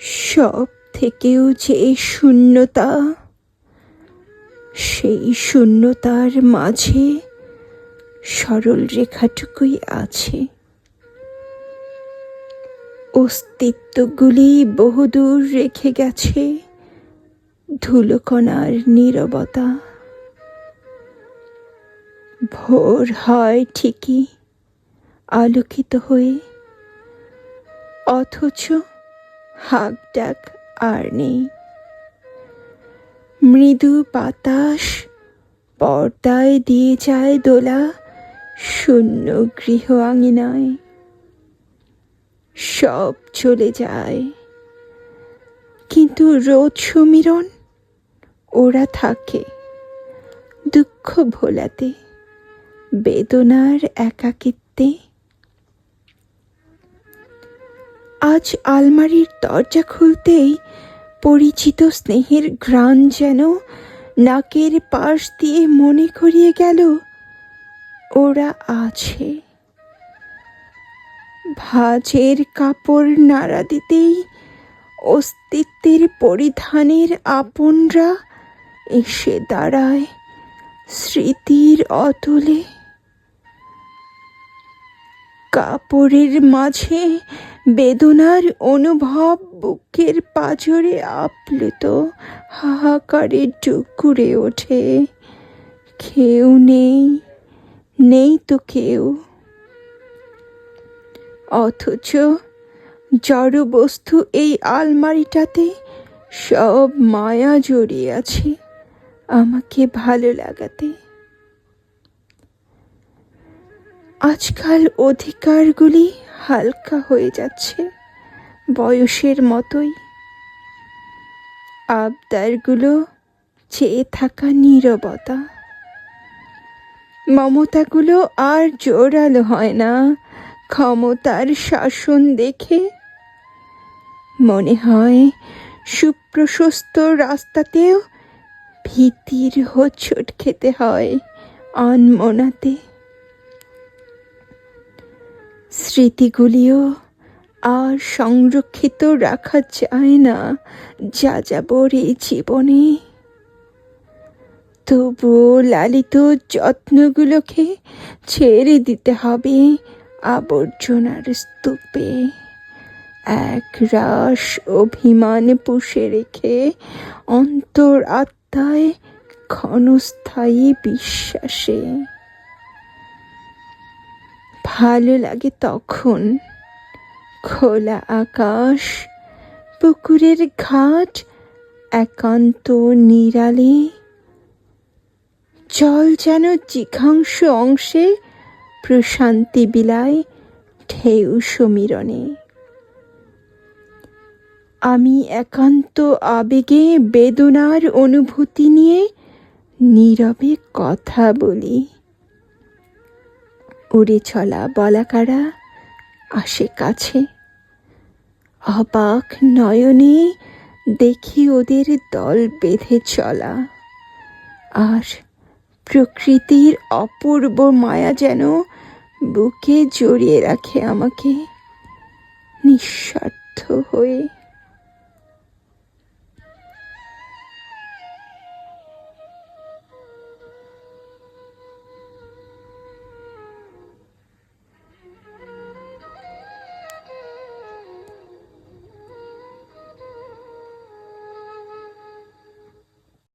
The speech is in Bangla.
সব থেকেও যে শূন্যতা, সেই শূন্যতার মাঝে সরল রেখাটুকুই আছে। অস্তিত্বগুলি বহুদূর রেখে গেছে ধুলোকণার নীরবতা। ভোর হয় ঠিকই আলোকিত হয়ে, অথচ হাক ডাক আর নেই। মৃদু বাতাস পর্দায় দিয়ে যায় দোলা, শূন্য গৃহ আঙিনায়। সব চলে যায়। কিন্তু রোদ সমীরণ, ওরা থাকে দুঃখ ভোলাতে, বেদনার একাকিত্বে। আজ আলমারির দরজা খুলতেই পরিচিত স্নেহের ঘ্রাণ যেন নাকের পাশ দিয়ে মনে করিয়ে গেল, ওরা আছে। ভাজের কাপড় নাড়া দিতেই অস্তিত্বের পরিধানের আপনরা এসে দাঁড়ায় স্মৃতির অতলে। কাপড়ের মাঝে বেদনার অনুভব বুকের পাজরে আপ্লুত। হাহাকারে ডুকুরে ওঠে। কেউ নেই নেই তো কেউ। অথচ জড় বস্তু এই আলমারিটাতে সব মায়া জড়িয়ে আছে আমাকে ভালো লাগাতে। আজকাল অধিকারগুলি হালকা হয়ে যাচ্ছে। বয়সের মতোই। আবদারগুলো চেয়ে থাকা নীরবতা। মমতাগুলো আর জোরালো হয় না। ক্ষমতার শাসন দেখে মনে হয় সুপ্রশস্ত রাস্তাতেও ভীতির হোঁচট খেতে হয় আনমনাতে। স্মৃতিগুলিও আর সংরক্ষিত রাখা যায় না, যা যাবর এই জীবনে। তবুও লালিত যত্নগুলোকে ছেড়ে দিতে হবে আবর্জনার স্তূপে। এক রাস অভিমান পুষে রেখে অন্তর আত্মায় ক্ষণস্থায়ী বিশ্বাসে ভালো লাগে তখন। খোলা আকাশ, পুকুরের ঘাট, একান্ত নিরালে। জল যেন জিঘাংশ অংশে প্রশান্তি বিলায় ঢেউ সমীরণে। আমি একান্ত আবেগে বেদনার অনুভূতি নিয়ে নীরবে কথা বলি। উড়ে চলা বলাকারা আসে কাছে। অবাক নয়নে দেখি ওদের দল বেঁধে চলা। আর প্রকৃতির অপূর্ব মায়া যেন বুকে জড়িয়ে রাখে আমাকে। নিঃস্বার্থ হয়ে